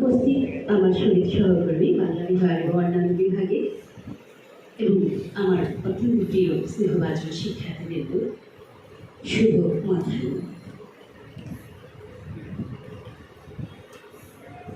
উপস্থিত আমার শহীদ সহকর্মী বাংলা বিভাগ ও বিভাগে এবং আমার অত্যন্ত প্রিয় স্নেহবাজন শিক্ষার্থীবৃন্দ শুভ মাথায়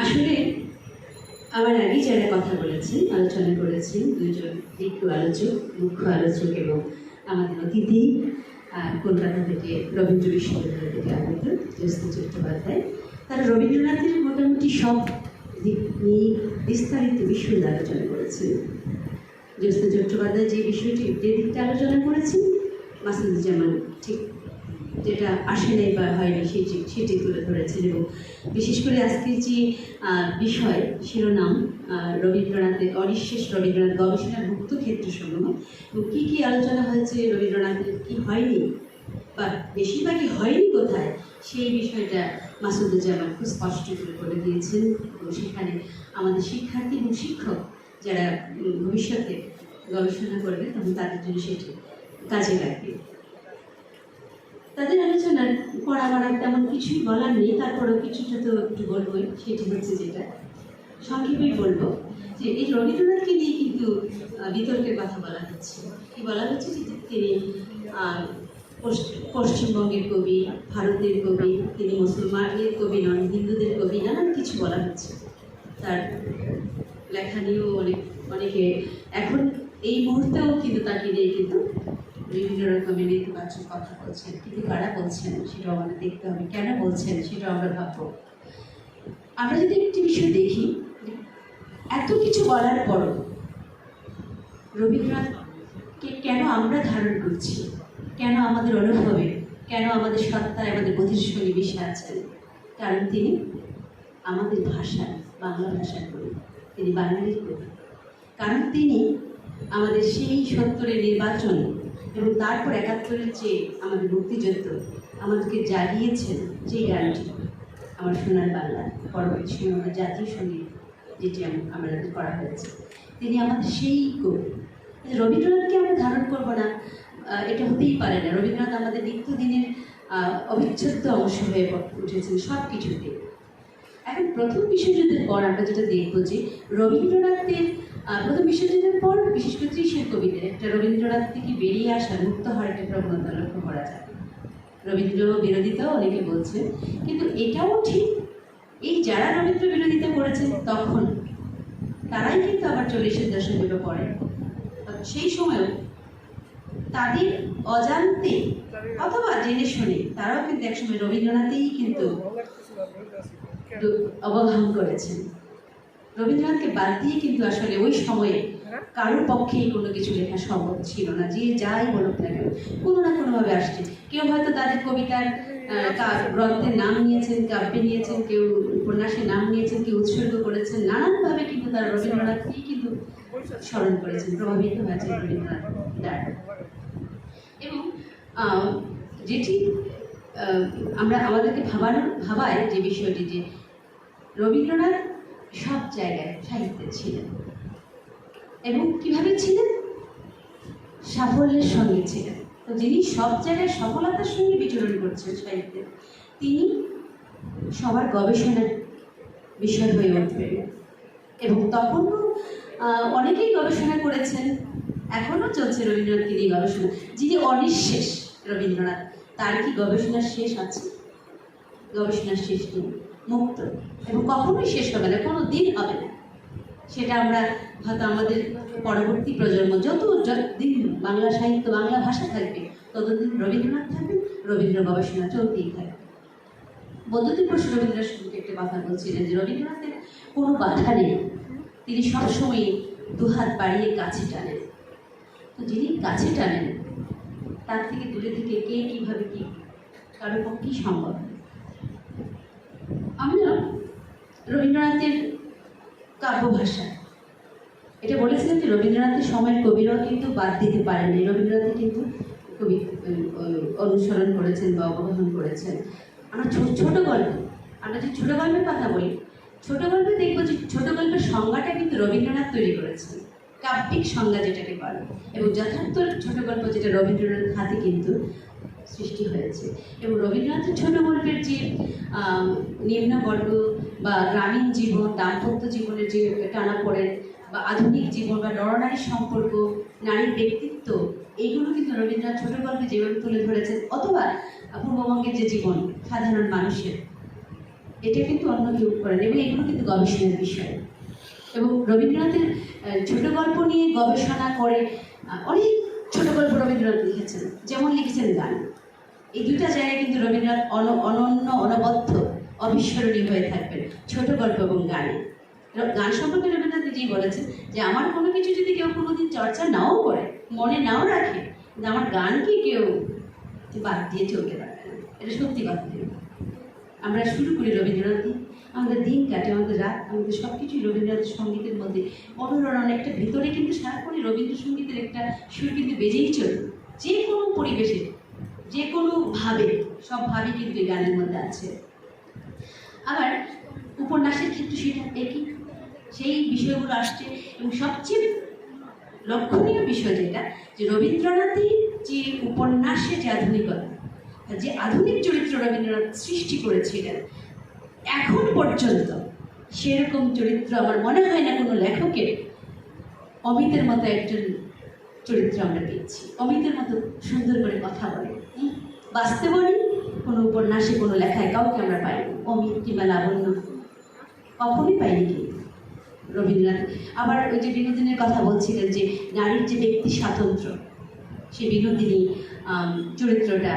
আসলে আমার আগে যারা কথা বলেছেন, আলোচনা করেছেন, দুজন একটু আলোচক, মুখ্য আলোচক এবং আমাদের অতিথি কলকাতা থেকে রবীন্দ্র বিশ্ববিদ্যালয় থেকে আগত চট্টোপাধ্যায়, তারা রবীন্দ্রনাথের মোটামুটি সব দিক নিয়ে বিস্তারিত বিষয় আলোচনা করেছেন জ্যোৎস্ন চট্টোপাধ্যায় যে বিষয়টি যে দিকটা আলোচনা করেছেন মাসুদুজ্জামান ঠিক যেটা আসে নাই বা হয়নি সেটি সেটি তুলে ধরেছেন এবং বিশেষ করে আজকের যে বিষয়, শিরোনাম রবীন্দ্রনাথের অনিঃশেষ রবীন্দ্রনাথ গবেষণার মুক্ত ক্ষেত্রসমূহ এবং কী কী আলোচনা হয়েছে, রবীন্দ্রনাথের কী হয়নি বা বেশিরভাগই হয়নি কোথায়, সেই বিষয়টা মাসুদুজ্জামান খুব স্পষ্ট করে বলে দিয়েছেন এবং সেখানে আমাদের শিক্ষার্থী এবং শিক্ষক যারা ভবিষ্যতে গবেষণা করবে, তখন তাদের জন্য সেটি কাজে লাগবে। তাদের আলোচনার পড়া বাড়ার তেমন কিছুই বলার নেই, তারপরও কিছুটা তো একটু বলবোই, সেটি হচ্ছে যেটা। সংক্ষেপেই বলব যে এই রবীন্দ্রনাথকে নিয়ে কিন্তু বিতর্কের কথা বলা হচ্ছে। কি বলা হচ্ছে? যে তিনি পশ্চিমবঙ্গের কবি, ভারতের কবি, তিনি মুসলমানদের কবি নন, হিন্দুদের কবি, নানান কিছু বলা হচ্ছে। তার লেখা নিয়েও অনেক অনেকে এখন এই মুহূর্তেও কিন্তু তাকে নিয়ে কিন্তু বিভিন্ন রকমের নেতিবাচক কথা বলছেন, কিন্তু কারা বলছেন সেটাও আমাদের দেখতে হবে। কেন বলছেন সেটাও আমরা ভাববো। আমরা যদি একটি বিষয় দেখি, এত কিছু বলার পরও রবীন্দ্রনাথকে কেন আমরা ধারণ করছি? কেন আমাদের অনুভবে? কেন আমাদের সত্তায় আমাদের বোধের সঙ্গে আছেন কারণ তিনি আমাদের ভাষা বাংলা ভাষার কবি তিনি বাঙালির কবি কারণ তিনি আমাদের সেই সত্তরের নির্বাচন এবং তারপর একাত্তরের যে আমাদের মুক্তিযুদ্ধ, আমাদেরকে জাগিয়েছেন যে গানটি আমার সোনার বাংলা পরবর্তী সময় জাতীয় সংগীত যেটি আম- আমাদের করা হয়েছে। তিনি আমাদের সেই কবি রবীন্দ্রনাথকে আমরা ধারণ করব না। এটা হতেই পারে না। রবীন্দ্রনাথ আমাদের নিত্যদিনের আহ, অবিচ্ছেদ্য অংশ হয়ে উঠেছেন সব কিছুতে এখন প্রথম বিশ্বযুদ্ধের পর আমরা যেটা দেখব যে রবীন্দ্রনাথের প্রথম বিশ্বযুদ্ধের পর বিশেষ করে ত্রিশের কবিদের একটা রবীন্দ্রনাথ থেকে বেরিয়ে আসা মুক্ত হওয়ার একটা প্রবণতা লক্ষ্য করা যায়। রবীন্দ্র বিরোধিতাও অনেকে বলছেন কিন্তু এটাও ঠিক। এই যারা রবীন্দ্র বিরোধিতা করেছেন তখন তারাই কিন্তু আবার চল্লিশের দশকে পড়ে সেই সময়ও তাদের অজান্তে অথবা জেনে শুনে, তারাও কিন্তু একসময় রবীন্দ্রনাথেই কিন্তু অবগাহন করেছেন। রবীন্দ্রনাথকে বাদ দিয়ে কিন্তু আসলে ওই সময়ে কারোর পক্ষেই কোনো কিছু লেখা সম্ভব ছিল না, যে যাই বলুক না কেন, কোনো না কোনোভাবে আসছে। কেউ হয়তো তাদের কবিতার গ্রন্থের নাম নিয়েছেন, কাব্যে নিয়েছেন, কেউ উপন্যাসের নাম নিয়েছেন, কেউ উৎসর্গ করেছেন, নানানভাবে কিন্তু তারা রবীন্দ্রনাথকেই কিন্তু স্মরণ করেছেন, প্রভাবিত হয়েছেন রবীন্দ্রনাথ দ্বারা। যেটি আমরা আমাদেরকে ভাবানো ভাবায় যে বিষয়টি যে রবীন্দ্রনাথ সব জায়গায় সাহিত্যে ছিলেন। এবং কীভাবে ছিলেন? সাফল্যের সঙ্গে ছিলেন। তো যিনি সব জায়গায় সফলতার সঙ্গে বিচরণ করছেন সাহিত্যে, তিনি সবার গবেষণার বিষয় হয়ে উঠবেন। এবং তখনও অনেকেই গবেষণা করেছেন, এখনও চলছে রবীন্দ্রনাথকে নিয়ে গবেষণা, যিনি অনিঃশেষ। রবীন্দ্রনাথ। তার কি গবেষণার শেষ আছে? গবেষণার শেষ নেই, মুক্ত। এবং কখনোই শেষ হবে না, কোনো দিন হবে না। সেটা আমরা হয়তো আমাদের পরবর্তী প্রজন্ম যত দিন বাংলা সাহিত্য, বাংলা ভাষা থাকবে, ততদিন রবীন্দ্রনাথ থাকবেন, রবীন্দ্র গবেষণা চলতেই থাকবে। বৈদ্যুতিক বসু রবীন্দ্রনাথ সম্পর্কে একটা কথা বলছিলেন যে রবীন্দ্রনাথের কোনো বাধা নেই। তিনি সবসময় দুহাত বাড়িয়ে কাছে টানেন। তো যিনি কাছে টানেন তার থেকে দূরে থেকে কে কীভাবে কী কারোর পক্ষেই সম্ভব আমরা রবীন্দ্রনাথের কাব্য ভাষা এটা বলেছিলেন যে রবীন্দ্রনাথের সময়ের কবিরাও কিন্তু বাদ দিতে পারেননি। রবীন্দ্রনাথ কিন্তু কবি অনুসরণ করেছেন বা অবগাহন করেছেন। আমরা ছোট ছোট গল্প, আমরা যে ছোট গল্পের কথা বলি, ছোট গল্পে দেখব যে ছোট গল্পের সংজ্ঞাটা কিন্তু রবীন্দ্রনাথ তৈরি করেছেন। কাব্যিক সংজ্ঞা যেটাকে বলে। এবং যথার্থ ছোট গল্প যেটা রবীন্দ্রনাথ হাতে কিন্তু সৃষ্টি হয়েছে। এবং রবীন্দ্রনাথের ছোট গল্পের যে আহ, নিম্ন বর্গ বা গ্রামীণ জীবন দাম্পত্য জীবনের যে টানা পড়েন বা আধুনিক জীবন বা নরনারী সম্পর্ক নারীর ব্যক্তিত্ব এইগুলো কিন্তু রবীন্দ্রনাথ ছোট গল্পে যেভাবে তুলে ধরেছেন অথবা পূর্ববঙ্গের যে জীবন সাধারণ মানুষের এটা কিন্তু অন্য কেউ করেন। এবং এগুলো কিন্তু গবেষণার বিষয়। এবং রবীন্দ্রনাথের ছোট গল্প নিয়ে গবেষণা করে অনেক ছোট গল্প রবীন্দ্রনাথ লিখেছেন, যেমন লিখেছেন গান। এই দুটা জায়গায় কিন্তু রবীন্দ্রনাথ অন, অনন্য, অনবদ্য, অবিস্মরণীয় হয়ে থাকবেন ছোট গল্প এবং গানে। গান সম্পর্কে রবীন্দ্রনাথ নিজেই বলেছেন যে, আমার কোনো কিছু যদি কেউ কোনোদিন চর্চা নাও করে, মনে নাও রাখে, কিন্তু আমার গানকে কেউ বাদ দিয়ে চলতে পারবে না। এটা সত্যি কথা। আমরা শুরু করি রবীন্দ্রনাথ আমাদের দিন কাটে, আমাদের রাত, আমাদের সব কিছুই রবীন্দ্রনাথ সঙ্গীতের মধ্যে। অনুরণন একটা ভিতরে কিন্তু সারাক্ষণই রবীন্দ্রসঙ্গীতের একটা সুর কিন্তু বেজেই চলে। যে কোনো পরিবেশে, যে কোনো ভাবে, সব ভাবে কিন্তু এই গানের মধ্যে আছে। আবার উপন্যাসের ক্ষেত্রে সেটা একই। সেই বিষয়গুলো আসছে এবং সবচেয়ে লক্ষণীয় বিষয় যেটা, যে রবীন্দ্রনাথের যে উপন্যাসে যে আধুনিকতা, যে আধুনিক চরিত্র রবীন্দ্রনাথ সৃষ্টি করেছিলেন এখন পর্যন্ত সেরকম চরিত্র আমার মনে হয় না কোনো লেখকের। অমিতের মতো একজন চরিত্র আমরা পেয়েছি। অমিতের মতো সুন্দর করে কথা বলে? বাস্তবে নেই কোনো উপন্যাসে কোনো লেখায় কাউকে আমরা পাইনি অমিত কিংবা লাবণ্য কখনই পাইনি কিন্তু রবীন্দ্রনাথ, আবার ওই যে বিনোদিনীর কথা বলছিলেন যে নারীর যে ব্যক্তি স্বাতন্ত্র্য, সে বিনোদিনী চরিত্রটা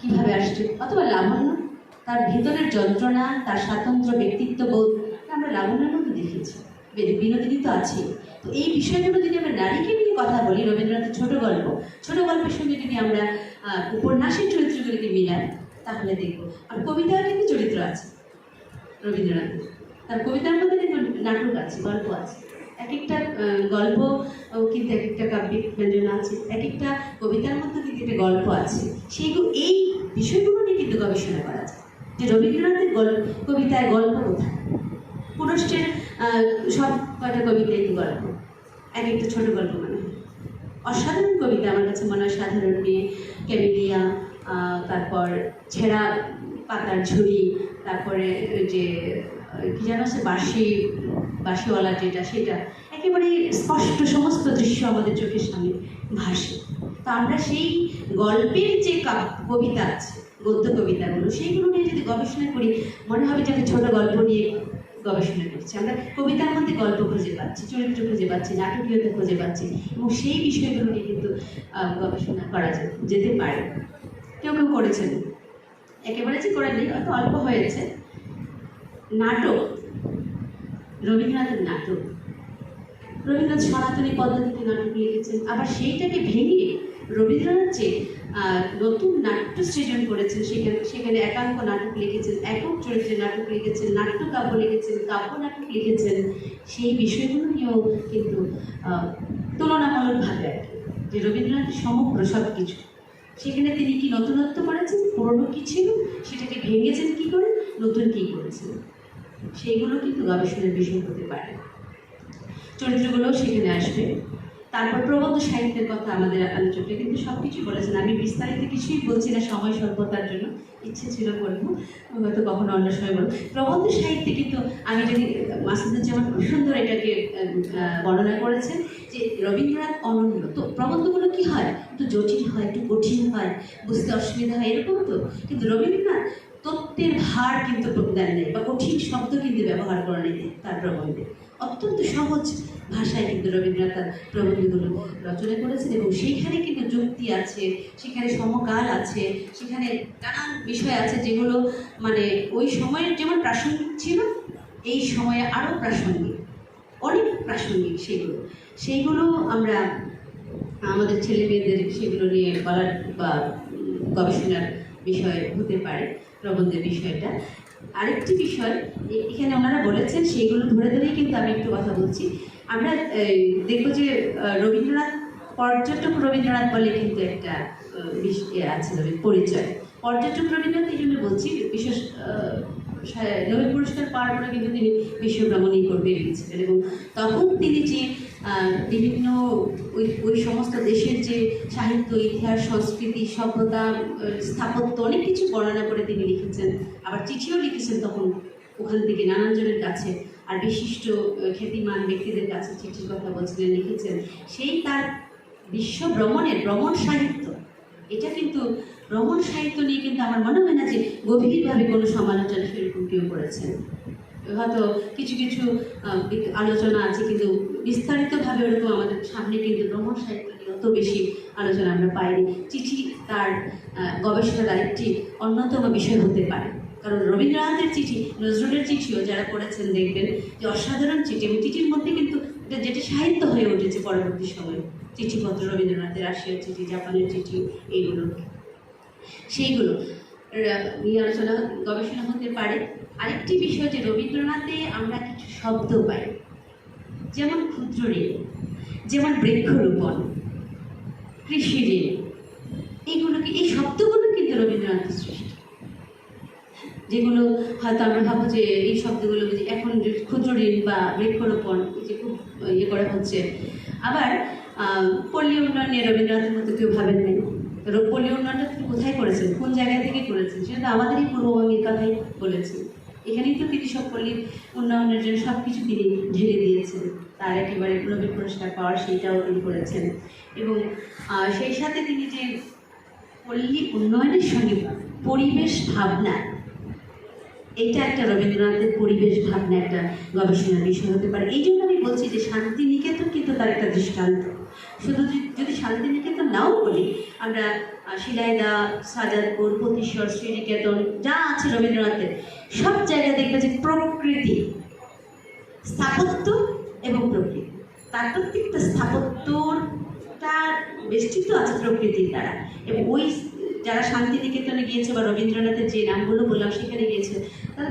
কীভাবে আসছে? অথবা লাবণ্য তার ভিতরের যন্ত্রণা, তার স্বাতন্ত্র্য ব্যক্তিত্ব বোধ আমরা লাবণ্যের মধ্যে দেখেছি। বিনোদিনী তো আছে। তো এই বিষয়গুলো যদি আমরা নারীকে নিয়ে কথা বলি, রবীন্দ্রনাথের ছোট গল্প, ছোট গল্পের সঙ্গে যদি আমরা উপন্যাসের চরিত্রগুলিকে মিলাই, তাহলে দেখব। আর কবিতার কিন্তু চরিত্র আছে, রবীন্দ্রনাথের। তার কবিতার মধ্যে কিন্তু নাটক আছে, গল্প আছে। এক একটা গল্প কিন্তু এক একটা কাব্যিক ব্যঞ্জনা আছে। এক একটা কবিতার মধ্যে কিন্তু একটা গল্প আছে। সেইগুলো এই বিষয়গুলো নিয়ে কিন্তু গবেষণা করা যায়। যে রবীন্দ্রনাথের গল্প কবিতায় গল্প কোথায়? পুরুষের সব কয়টা কবিতায় কি গল্প। এক একটা ছোট গল্প মনে হয়। অসাধারণ কবিতা আমার কাছে মনে হয়, সাধারণ মেয়ে, ক্যামেলিয়া তারপর ছেঁড়া পাতার ঝুড়ি, তারপরে যে কি যেন সে বাঁশি, বাঁশিওয়ালা যেটা, সেটা। একেবারে স্পষ্ট সমস্ত দৃশ্য আমাদের চোখের সামনে ভাসে। তো আমরা সেই গল্পের যে কবিতা আছে গদ্য কবিতাগুলো, সেইগুলো নিয়ে যদি গবেষণা করি, মনে হবে যে একটা ছোট গল্প নিয়ে গবেষণা করছি। আমরা কবিতার মধ্যে গল্প খুঁজে পাচ্ছি, চরিত্র খুঁজে পাচ্ছি, নাটকীয়তা খুঁজে পাচ্ছি এবং সেই বিষয়গুলো নিয়ে কিন্তু গবেষণা করা যেতে পারে। কেউ কেউ করেছেন। একেবারে যে করেননি, হয়তো অল্প হয়েছে। নাটক, রবীন্দ্রনাথের নাটক। রবীন্দ্রনাথ সনাতনী পদ্ধতিতে নাটক লিখেছেন, আবার সেইটাকে ভেঙে রবীন্দ্রনাথ যে নতুন নাট্য সৃজন করেছেন। সেখানে সেখানে একাঙ্ক নাটক লিখেছেন, একক চরিত্রে নাটক লিখেছেন, নাট্য কাব্য লিখেছেন, কাব্য নাটক লিখেছেন। সেই বিষয়গুলো নিয়েও কিন্তু তুলনামূলকভাবে আর কি। যে রবীন্দ্রনাথের সমগ্র সব কিছু। সেখানে তিনি কি নতুনত্ব করেছেন? পুরনো কি ছিল? সেটাকে ভেঙেছেন কি করে? নতুন কি করেছেন? সেইগুলো কিন্তু গবেষণার বিষয় হতে পারে। চরিত্রগুলোও সেখানে আসবে। তারপর প্রবন্ধ সাহিত্যের কথা আমাদের আলোচকরা কিন্তু সব কিছু বলেছেন। আমি বিস্তারিত কিছুই বলছি না, সময় স্বল্পতার জন্য। ইচ্ছে ছিল বলব হয়তো কখনো অন্য সময় বলব প্রবন্ধ সাহিত্যে কিন্তু আমি যদি, মাসুদুজ্জামান খুব সুন্দর এটাকে বর্ণনা করেছেন যে রবীন্দ্রনাথ অনন্য, তো প্রবন্ধগুলো কি হয়? একটু জটিল হয়, একটু কঠিন হয়, বুঝতে অসুবিধা হয়, এরকম তো। কিন্তু রবীন্দ্রনাথ তত্ত্বের ভার কিন্তু দেন নেই বা কঠিন শব্দ কিন্তু ব্যবহার করেন নেই তার প্রবন্ধে। অত্যন্ত সহজ ভাষায় কিন্তু রবীন্দ্রনাথ তার প্রবন্ধগুলো রচনা করেছেন এবং সেইখানে কিন্তু যুক্তি আছে, সেখানে সমকাল আছে, সেখানে নানান বিষয় আছে যেগুলো মানে ওই সময়ের যেমন প্রাসঙ্গিক ছিল, এই সময়ে আরও প্রাসঙ্গিক, অনেক প্রাসঙ্গিক সেগুলো। সেইগুলো আমরা আমাদের ছেলে মেয়েদের সেগুলো নিয়ে বলার বা গবেষণার বিষয় হতে পারে, প্রবন্ধের বিষয়টা। আরেকটি বিষয় এখানে ওনারা বলেছেন সেইগুলো ধরে ধরেই কিন্তু আমি একটু কথা বলছি। আমরা দেখব যে রবীন্দ্রনাথ, পর্যটক রবীন্দ্রনাথ বলে কিন্তু একটা আছে পরিচয়। পর্যটক রবীন্দ্রনাথ এই জন্য বলছি, বিশেষ নোবেল পুরস্কার পাওয়ার পরে কিন্তু তিনি বিশ্বভ্রমণই করবে এবং তখন তিনি যে বিভিন্ন ওই ওই সমস্ত দেশের যে সাহিত্য, ইতিহাস, সংস্কৃতি, সভ্যতা স্থাপত্য, অনেক কিছু বর্ণনা করে তিনি লিখেছেন। আবার চিঠিও লিখেছেন তখন ওখান থেকে নানান জনের কাছে। আর বিশিষ্ট খ্যাতিমান ব্যক্তিদের কাছে চিঠির কথা বলছিলেন, লিখেছেন। সেই তার বিশ্ব ভ্রমণের, ভ্রমণ সাহিত্য। এটা কিন্তু ভ্রমণ সাহিত্য নিয়ে কিন্তু আমার মনে হয় না যে গভীরভাবে কোনো সমালোচনা সেরকম কেউ করেছেন। হয়তো কিছু কিছু আলোচনা আছে, কিন্তু বিস্তারিতভাবে ওরকম আমাদের সামনে কিন্তু ভ্রমণ সাহিত্য নিয়ে অত বেশি আলোচনা আমরা পাইনি। চিঠি তার গবেষণার আরেকটি অন্যতম বিষয় হতে পারে। কারণ রবীন্দ্রনাথের চিঠি, নজরুলের চিঠিও যারা পড়েছেন দেখবেন যে অসাধারণ চিঠি, এবং চিঠির মধ্যে কিন্তু এটা যেটা সাহিত্য হয়ে উঠেছে পরবর্তী সময়ে। চিঠিপত্র রবীন্দ্রনাথের রাশিয়ার চিঠি, জাপানের চিঠি, এইগুলো। সেইগুলো। নিয়ে আলোচনা, গবেষণা হতে পারে। আরেকটি বিষয় যে রবীন্দ্রনাথে আমরা কিছু শব্দ পাই, যেমন ক্ষুদ্র ঋণ যেমন বৃক্ষরোপণ কৃষি ঋণ এইগুলোকে, এই শব্দগুলো কিন্তু রবীন্দ্রনাথের সৃষ্টি। যেগুলো হয়তো আমরা ভাবো যে এই শব্দগুলো যে এখন ক্ষুদ্র ঋণ বা বৃক্ষরোপণ যে খুব ইয়ে করা হচ্ছে। আবার পল্লী উন্নয়নে রবীন্দ্রনাথের মতো কেউ ভাবেন নাই। পল্লী উন্নয়নটা তিনি কোথায় করেছেন? কোন জায়গা থেকে করেছেন? সেটা আমাদেরই পূর্ববঙ্গের কথাই বলেছেন। এখানেই তো তিনি পল্লী উন্নয়নের জন্য সব কিছু তিনি ঢেলে দিয়েছেন। তার একেবারে নোবেল পুরস্কার পাওয়ার সেইটাও তিনি করেছেন। এবং সেই সাথে তিনি যে পল্লী উন্নয়নের সঙ্গে পরিবেশ ভাবনা এটা একটা রবীন্দ্রনাথের পরিবেশ ভাবনা একটা গবেষণার বিষয় হতে পারে। এই জন্য আমি বলছি যে শান্তিনিকেতন কিন্তু তার একটা দৃষ্টান্ত। শুধু যদি- শান্তিনিকেতন নাও বলি, আমরা শিলাইদা সাজাদপুর পতিশ্বর শ্রীনিকেতন, যা আছে রবীন্দ্রনাথের, সব জায়গায় দেখবে যে প্রকৃতি, স্থাপত্য এবং প্রকৃতি। তার প্রত্যেকটা স্থাপত্যটা বেষ্টিত আছে প্রকৃতির দ্বারা। এবং ওই যারা শান্তিনিকেতনে গিয়েছে বা রবীন্দ্রনাথের যে নামগুলো বললাম, সেখানে গিয়েছে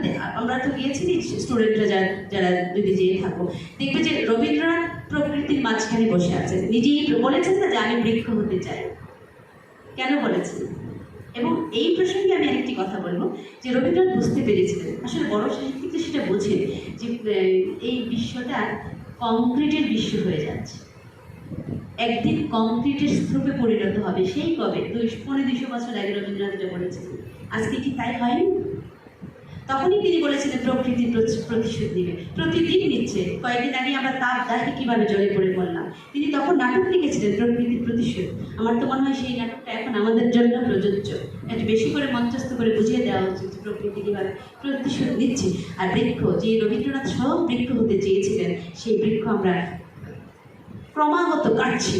দে- আমরা তো গিয়েছি স্টুডেন্টরা যারা যারা যদি যেয়ে থাকো। দেখবে যে রবীন্দ্রনাথ প্রকৃতির মাঝখানে বসে আছে। নিজেই বলেছেন না যে আমি বৃক্ষ হতে চাই। কেন বলেছেন? এবং এই প্রসঙ্গে আমি একটি কথা বলব, যে রবীন্দ্রনাথ বুঝতে পেরেছিলেন। আসলে বড় সাহিত্যিক সেটা বোঝেন যে এই বিশ্বটা কংক্রিটের বিশ্ব হয়ে যাচ্ছে। একদিন কংক্রিটের স্তূপে পরিণত হবে। সেই কবে? দুই পনেরো দুশো বছর আগে রবীন্দ্রনাথ এটা বলেছিলেন। আজকে কি তাই হয়নি? তখনই তিনি বলেছিলেন, প্রকৃতি প্রতিশোধ নেবে। প্রতিদিন নিচ্ছে। কয়েকদিন আগে আমরা তার দাহে কীভাবে জলে পড়ে পড়লাম? তিনি তখন নাটক লিখেছিলেন প্রকৃতির প্রতিশোধ। আমার তো মনে হয় সেই নাটকটা এখন আমাদের জন্য প্রযোজ্য। একটু বেশি করে মঞ্চস্থ করে বুঝিয়ে দেওয়া উচিত প্রকৃতি কীভাবে প্রতিশোধ নিচ্ছে। আর বৃক্ষ, যে রবীন্দ্রনাথ সব বৃক্ষ হতে চেয়েছিলেন, সেই বৃক্ষ আমরা ক্রমাগত কাটছে,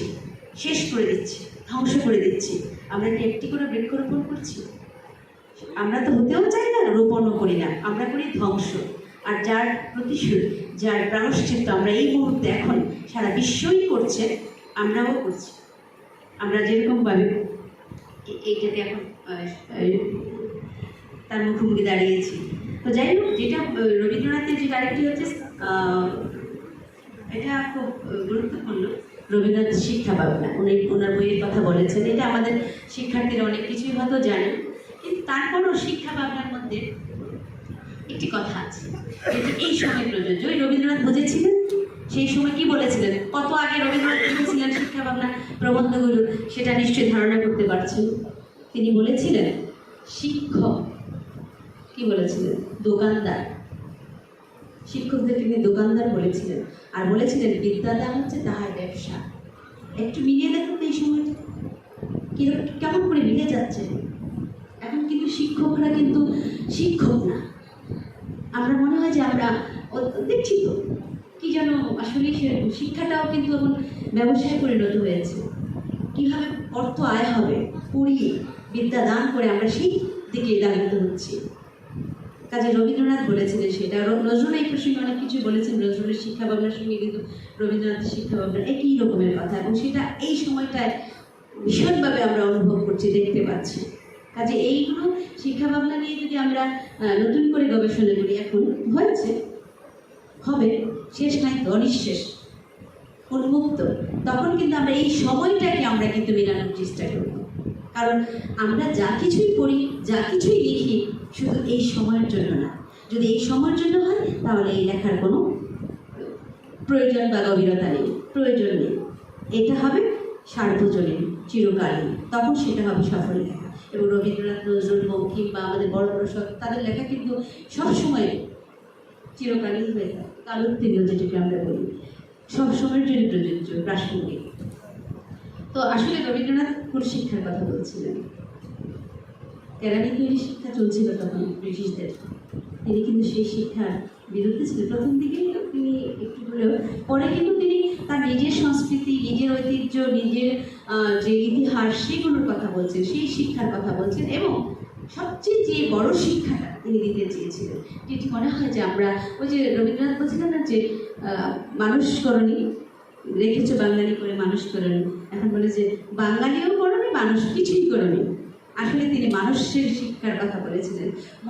শেষ করে দিচ্ছি, ধ্বংস করে দিচ্ছে। আমরা কি একটি করে বৃক্ষরোপণ করছি? আমরা তো হতেও চাই না, রোপণও করি না, আমরা করি ধ্বংস। আর যার প্রতিশোধ, যার প্রাণশ্চিত্ত আমরা এই মুহূর্তে এখন, সারা বিশ্বই করছে, আমরাও করছি। আমরা যেরকমভাবে এইটাতে এখন তার মুখোমুখি দাঁড়িয়েছি। তো যাই হোক, যেটা রবীন্দ্রনাথের যে আরেকটি হচ্ছে এটা খুব গুরুত্বপূর্ণ। রবীন্দ্রনাথ শিক্ষা ভাবনা। উনি ওনার বইয়ের কথা বলেছেন। এটা আমাদের শিক্ষার্থীরা অনেক কিছুই হয়তো জানে। কিন্তু তারপরও শিক্ষা ভাবনার মধ্যে একটি কথা আছে যেটি এই সময় প্রযোজ্য। ওই রবীন্দ্রনাথ বুঝেছিলেন? সেই সময় কি বলেছিলেন? কত আগে রবীন্দ্রনাথ বুঝেছিলেন শিক্ষা ভাবনা প্রবন্ধগুলো? সেটা নিশ্চয়ই ধারণা করতে পারছেন। তিনি বলেছিলেন, শিক্ষক কি বলেছিলেন? দোকানদার। শিক্ষকদের তিনি দোকানদার বলেছিলেন। আর বলেছিলেন, বিদ্যাদান হচ্ছে তাহার ব্যবসা। একটু মিলিয়ে দেখুন এই সময়টা কীরকম কেমন করে মিলে যাচ্ছে? এখন কিন্তু শিক্ষকরা কিন্তু শিক্ষক না। আমরা মনে হয় যে আমরা দেখছি তো কি যেন আসলে শিক্ষাটাও কিন্তু এখন ব্যবসায় পরিণত হয়েছে কীভাবে অর্থ আয় হবে পড়িয়ে বিদ্যা দান করে আমরা সেই দিকে দাবিত হচ্ছি কাজে রবীন্দ্রনাথ বলেছিলেন সেটা। নজরুল এই প্রসঙ্গে অনেক কিছু বলেছেন, নজরুলের শিক্ষা ভাবনার সঙ্গে কিন্তু রবীন্দ্রনাথের শিক্ষা ভাবনা একই রকমের কথা। এবং সেটা এই সময়টায় ভীষণভাবে আমরা অনুভব করছি, দেখতে পাচ্ছি। কাজে এইগুলো শিক্ষা ভাবনা নিয়ে যদি আমরা নতুন করে গবেষণা করি, এখন হয়েছে, হবে, শেষ নাই তো, অনিঃশেষ উন্মুক্ত তখন কিন্তু আমরা এই সময়টাকে আমরা কিন্তু মেলানোর চেষ্টা করব। কারণ আমরা যা কিছুই পড়ি, যা কিছুই লিখি শুধু এই সময়ের জন্য না। যদি এই সময়ের জন্য হয়, তাহলে এই লেখার কোনো প্রয়োজন বা গভীরতা নেই। প্রয়োজন নেই। এটা হবে সার্বজনীন চিরকালীন। তখন সেটা হবে সফল লেখা। এবং রবীন্দ্রনাথ, নজরুল বঙ্কিম বা আমাদের বড় বড় সব তাদের লেখা কিন্তু সবসময় চিরকালীন হয়ে থাকে। কালোত্তীর্ণ যেটাকে আমরা বলি। সবসময়ের জন্য প্রযোজ্য প্রাসঙ্গিক। তো আসলে রবীন্দ্রনাথ কোন শিক্ষার কথা বলছিলেন? কেরানিগিরি শিক্ষা চলছিল তখন ব্রিটিশদের, তিনি কিন্তু সেই শিক্ষার বিরুদ্ধে ছিলেন প্রথম দিকে তিনি একটু হলেও, পরে কিন্তু তিনি তার নিজের সংস্কৃতি, নিজের ঐতিহ্য, নিজের যে ইতিহাস সেগুলোর কথা বলছেন, সেই শিক্ষার কথা বলছেন এবং সবচেয়ে যে বড় শিক্ষাটা তিনি দিতে চেয়েছিলেন, যেটি মনে হয় যে আমরা ওই যে রবীন্দ্রনাথ বলছিলেন না যে মানুষ করণী রেখেছো বাঙালি করে মানুষ করণী এখন বলে যে বাঙালিও করণী মানুষ কিছুই করণী আসলে তিনি মানুষের শিক্ষার কথা বলেছিলেন।